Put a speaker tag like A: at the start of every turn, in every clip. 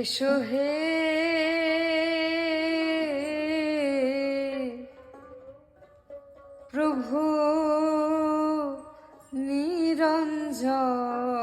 A: এসো হে প্রভু নিরঞ্জন।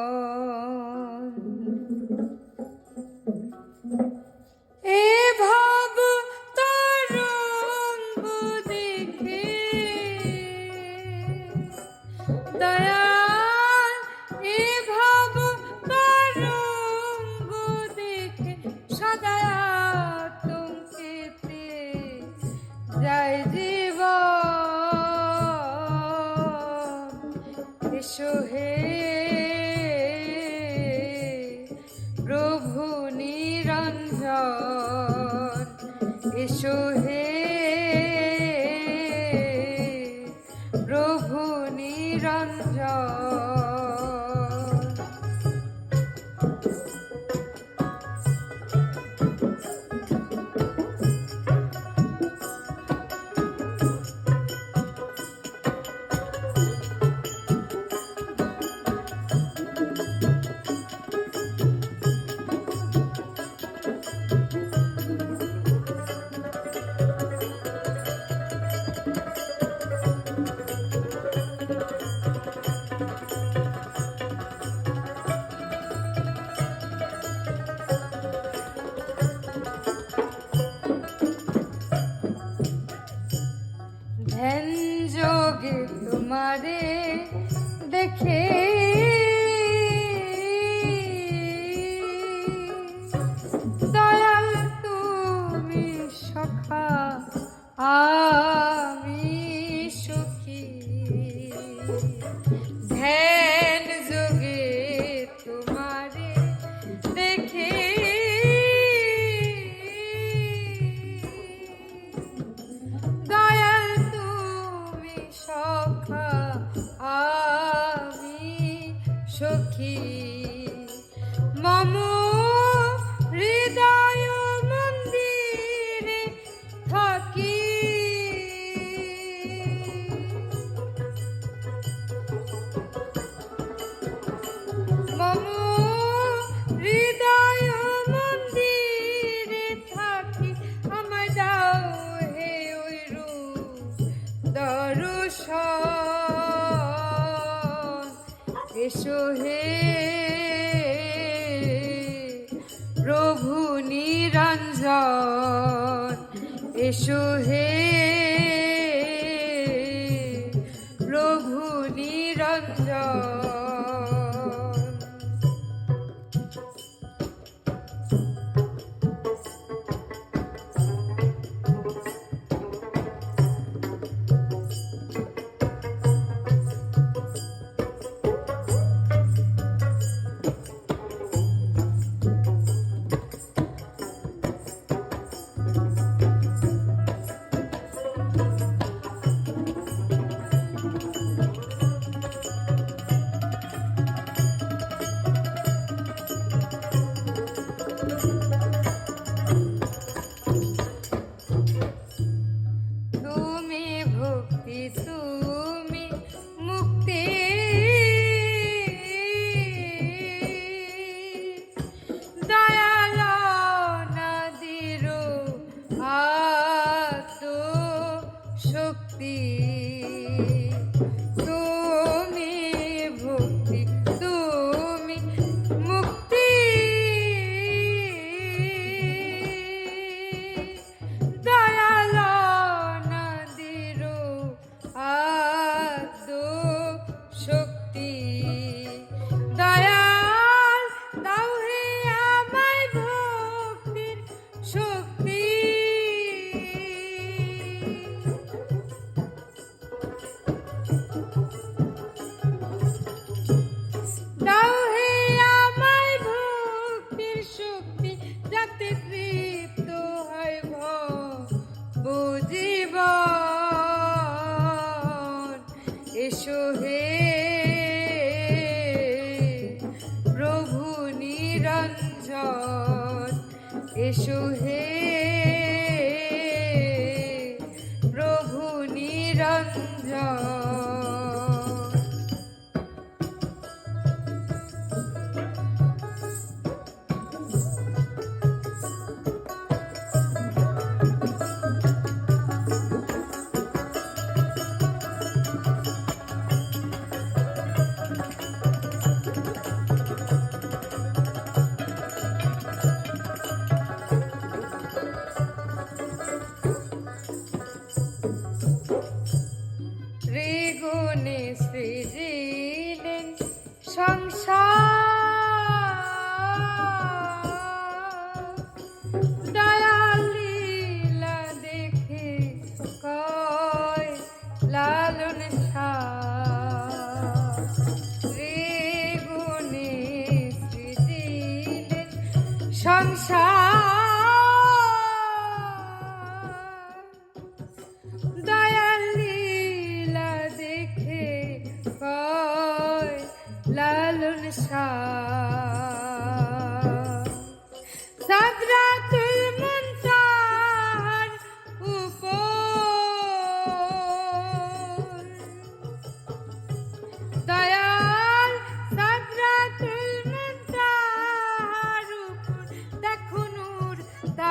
A: ধ্যান তোমারে দেখে। দয়াল তুমি সখা আমি সখী। মম এসো হে। প্রভু নিরঞ্জন এসো হে। প্রভু নিরঞ্জন। শক্তি। এসো হে প্রভু নিরঞ্জন এসো হে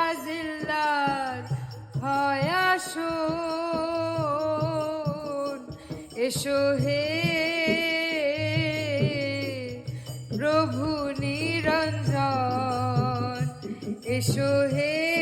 A: তাজিল্লার হয় আসুন এসো হে প্রভু নিরঞ্জন এসো হে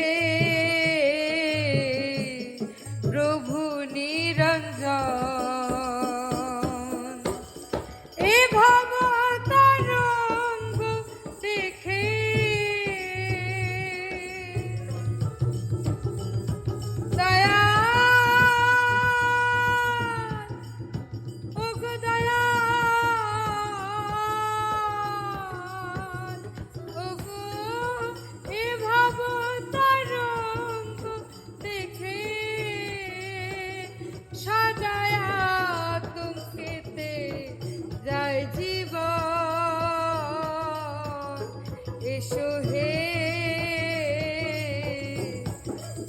A: এসো হে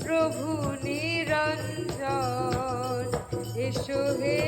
A: প্রভু নিরঞ্জন এসো হে।